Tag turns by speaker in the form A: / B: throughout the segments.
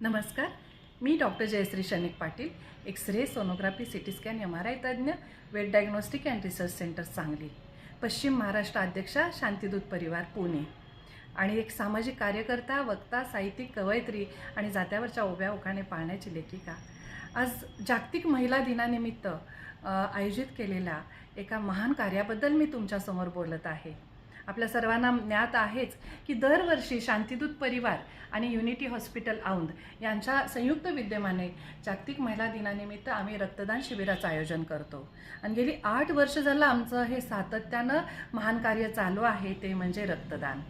A: नमस्कार. मी doctor Jayashree Shanik Patil X ray sonography CT scan M R I तज्ज्ञ weight diagnostic and research centre Sangli पश्चिम महाराष्ट्र अध्यक्षा शांतीदूत परिवार पुणे. आणि एक सामाजिक कार्यकर्ता वक्ता साहित्यिक कवयित्री आणि जात्यावरच्या उभ्या ओकाने पाहण्याची लेखिका. आज जागतिक महिला दिनानिमित्त आयोजित केलेल्या एका महान कार्याबद्दल मी तुमच्यासमोर बोलत आहे. आपल्या सर्वांना ज्ञात आहेच की दरवर्षी शांतीदूत परिवार आणि युनिटी हॉस्पिटल औंध यांच्या संयुक्त विद्यमाने जागतिक महिला दिनानिमित्त आम्ही रक्तदान शिबिराचं आयोजन करतो. आणि गेली आठ वर्ष झालं आमचं हे सातत्यानं महान कार्य चालू आहे ते म्हणजे रक्तदान.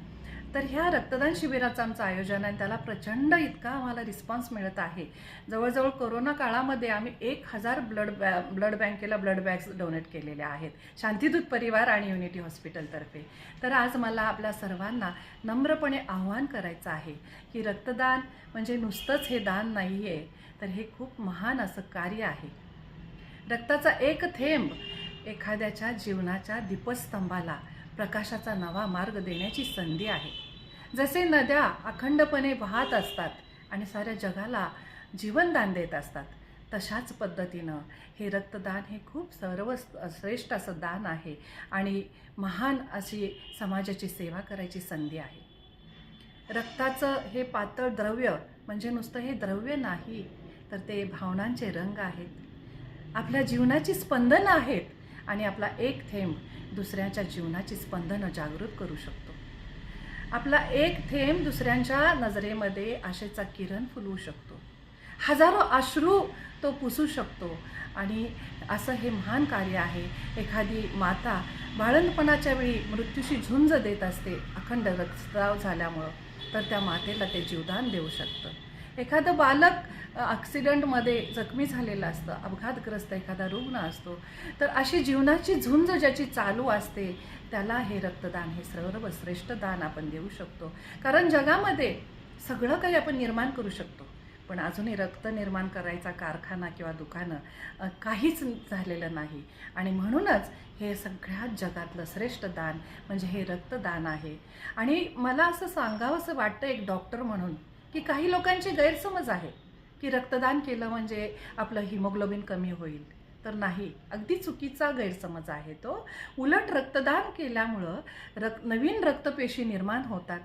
A: तर ह्या रक्तदान शिबिराचं आमचं आयोजन आहे त्याला प्रचंड इतका आम्हाला रिस्पॉन्स मिळत आहे. जवळजवळ कोरोना काळामध्ये आम्ही एक हजार ब्लड बॅ ब्लड बँकेला ब्लड बॅग्स डोनेट केलेल्या आहेत. शांतीदूत परिवार आणि युनिटी हॉस्पिटलतर्फे तर आज मला आपल्या सर्वांना नम्रपणे आव्हान करायचं आहे की रक्तदान म्हणजे नुसतंच हे दान नाही आहे तर हे खूप महान असं कार्य आहे. रक्ताचा एक थेंब एखाद्याच्या जीवनाच्या दीपस्तंभाला प्रकाशाचा नवा मार्ग देण्याची संधी आहे. जसे नद्या अखंडपणे वाहत असतात आणि साऱ्या जगाला जीवनदान देत असतात तशाच पद्धतीनं हे रक्तदान हे खूप सर्व श्रेष्ठ असं दान आहे आणि महान अशी समाजाची सेवा करायची संधी आहे. रक्ताचं हे पातळ द्रव्य म्हणजे नुसतं हे द्रव्य नाही तर ते भावनांचे रंग आहेत. आपल्या जीवनाची स्पंदनं आहेत आणि आपला एक थेंब दुसऱ्याच्या जीवनाची स्पंदनं जागृत करू शकतो. आपला एक थेंब दुसऱ्यांच्या नजरेमध्ये आशेचा किरण फुलवू शकतो. हजारो अश्रू तो पुसू शकतो. आणि असं हे महान कार्य आहे. एखादी माता बाळंतपणाच्या वेळी मृत्यूशी झुंज देत असते अखंड रक्तस्राव झाल्यामुळं. तर त्या मातेला ते जीवदान देऊ शकतं. एखादं बालक ॲक्सिडेंटमध्ये जखमी झालेलं असतं अपघातग्रस्त एखादा रुग्ण असतो तर अशी जीवनाची झुंज ज्याची चालू असते त्याला हे रक्तदान हे सर्वश्रेष्ठ दान आपण देऊ शकतो. कारण जगामध्ये सगळं काही आपण निर्माण करू शकतो. पण अजूनही रक्त निर्माण करायचा कारखाना किंवा दुकानं काहीच झालेलं नाही. आणि म्हणूनच हे सगळ्यात जगातलं श्रेष्ठ दान म्हणजे हे रक्तदान आहे. आणि मला असं सांगावंसं वाटतं एक डॉक्टर म्हणून की काही लोकांचे गैरसमज आहे की रक्तदान केलं म्हणजे आपलं हिमोग्लोबिन कमी होईल. तर नाही अगदी चुकीचा गैरसमज आहे तो. उलट रक्तदान केल्यामुळं रक नवीन रक्तपेशी निर्माण होतात.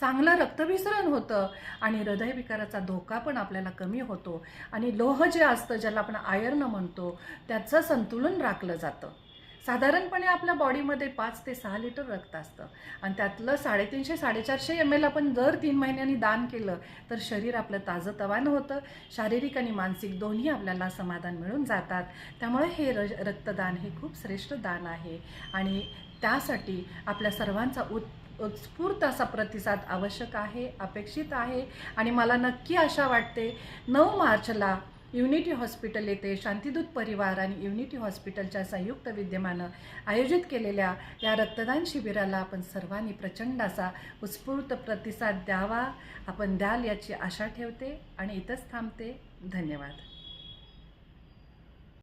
A: चांगलं रक्तभिसरण होतं आणि हृदयविकाराचा धोका पण आपल्याला कमी होतो. आणि लोह जे असतं ज्याला आपण आयर्न म्हणतो त्याचं संतुलन राखलं जातं. साधारणपणे आपल्या बॉडीमध्ये पाच ते सहा लिटर रक्त असतं. आणि त्यातलं साडेतीनशे साडेचारशे एम एल आपण दर तीन महिन्यांनी दान केलं तर शरीर आपलं ताजंतवानं होतं. शारीरिक आणि मानसिक दोन्ही आपल्याला समाधान मिळून जातात. त्यामुळे हे र रक्तदान हे खूप श्रेष्ठ दान आहे. आणि त्यासाठी आपल्या सर्वांचा उत् उत्स्फूर्त असा प्रतिसाद आवश्यक आहे अपेक्षित आहे. आणि मला नक्की आशा वाटते नऊ मार्चला युनिटी हॉस्पिटल येथे शांतीदूत परिवार आणि युनिटी हॉस्पिटलच्या संयुक्त विद्यमानं आयोजित केलेल्या या रक्तदान शिबिराला आपण सर्वांनी प्रचंड असा उत्स्फूर्त प्रतिसाद द्यावा. आपण द्याल याची आशा ठेवते आणि इथंच थांबते. धन्यवाद.